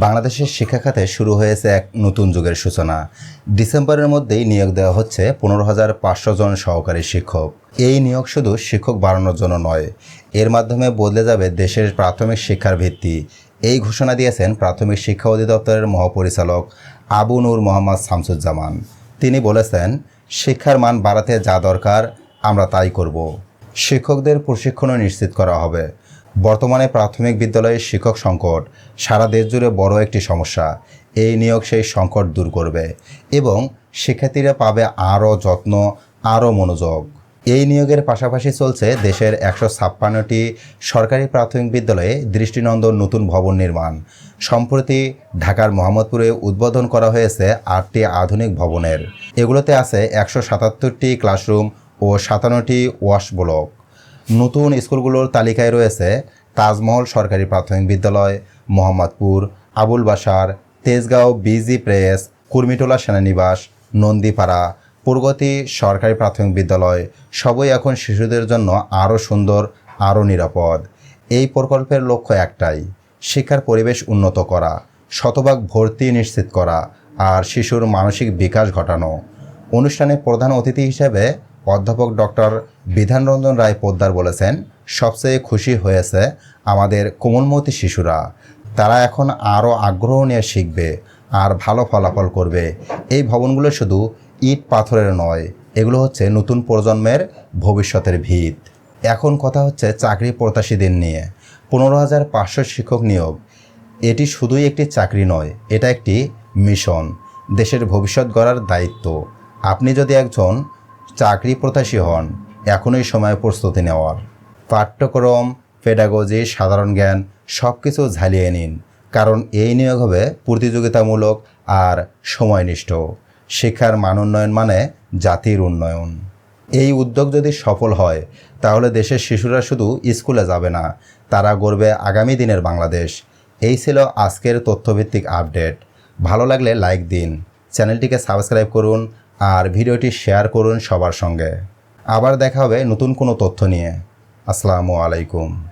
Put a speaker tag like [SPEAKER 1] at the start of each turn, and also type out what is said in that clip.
[SPEAKER 1] বাংলাদেশের শিক্ষা খাতে শুরু হয়েছে এক নতুন যুগের সূচনা। ডিসেম্বরের মধ্যেই নিয়োগ দেওয়া হচ্ছে পনেরো হাজার পাঁচশো জন সহকারী শিক্ষক। এই নিয়োগ শুধু শিক্ষক বাড়ানোর জন্য নয়, এর মাধ্যমে বদলে যাবে দেশের প্রাথমিক শিক্ষার ভিত্তি। এই ঘোষণা দিয়েছেন প্রাথমিক শিক্ষা অধিদপ্তরের মহাপরিচালক আবু নূর মোহাম্মদ শামসুজ্জামান। তিনি বলেছেন, শিক্ষার মান বাড়াতে যা দরকার, আমরা তাই করব। শিক্ষকদের প্রশিক্ষণও নিশ্চিত করা হবে। বর্তমানে প্রাথমিক বিদ্যালয়ে শিক্ষক সংকট সারা দেশ জুড়ে বড় একটি সমস্যা। এই নিয়োগ সেই সংকট দূর করবে এবং শিক্ষার্থীরা পাবে আরও যত্ন, আরও মনোযোগ। এই নিয়োগের পাশাপাশি চলছে দেশের একশো ছাপ্পান্নটি সরকারি প্রাথমিক বিদ্যালয়ে দৃষ্টিনন্দন নতুন ভবন নির্মাণ। সম্প্রতি ঢাকার মোহাম্মদপুরে উদ্বোধন করা হয়েছে আটটি আধুনিক ভবনের। এগুলোতে আছে একশো সাতাত্তরটি ক্লাসরুম ও সাতান্নটি ওয়াশ ব্লক। নতুন স্কুলগুলোর তালিকায় রয়েছে তাজমহল সরকারি প্রাথমিক বিদ্যালয়, মোহাম্মদপুর, আবুল বাসার তেজগাঁও বিজি প্রেস, কুর্মিটোলা সেনানিবাস, নন্দীপাড়া প্রগতি সরকারি প্রাথমিক বিদ্যালয়, সবই এখন শিশুদের জন্য আরও সুন্দর, আরও নিরাপদ। এই প্রকল্পের লক্ষ্য একটাই, শিক্ষার পরিবেশ উন্নত করা, শতভাগ ভর্তি নিশ্চিত করা আর শিশুর মানসিক বিকাশ ঘটানো। অনুষ্ঠানে প্রধান অতিথি হিসেবে অধ্যাপক ডক্টর বিধানরঞ্জন রায় পোদ্দার বলেছেন, সবচেয়ে খুশি হয়েছে আমাদের কোমলমতি শিশুরা। তারা এখন আরও আগ্রহ নিয়ে শিখবে আর ভালো ফলাফল করবে। এই ভবনগুলো শুধু ইট পাথরের নয়, এগুলো হচ্ছে নতুন প্রজন্মের ভবিষ্যতের ভিত। এখন কথা হচ্ছে চাকরি প্রত্যাশীদের নিয়ে। পনেরো হাজার পাঁচশো শিক্ষক নিয়োগ। এটি শুধুই একটি চাকরি নয়, এটা একটি মিশন। দেশের ভবিষ্যৎ গড়ার দায়িত্ব। আপনি যদি একজন চাকরি প্রত্যাশী হন এখনই সময় প্রস্তুতি নেওয়ার। পাঠ্যক্রম পেডাগজি সাধারণ জ্ঞান সব কিছু ঝালিয়ে নিন, কারণ এই নিয়োগ হবে প্রতিযোগিতামূলক আর সময়নিষ্ঠ। শিক্ষার মান উন্নয়ন মানে জাতির উন্নয়ন। এই উদ্যোগ যদি সফল হয়, তাহলে দেশের শিশুরা শুধু স্কুলে যাবে না, তারা গড়বে আগামী দিনের বাংলাদেশ। এই ছিল আজকের তথ্যভিত্তিক আপডেট। ভালো লাগলে লাইক দিন। চ্যানেলটিকে সাবস্ক্রাইব করুন আর ভিডিওটি শেয়ার করুন সবার সঙ্গে। আবার দেখা হবে নতুন কোনো তথ্য নিয়ে। আসসালামু আলাইকুম।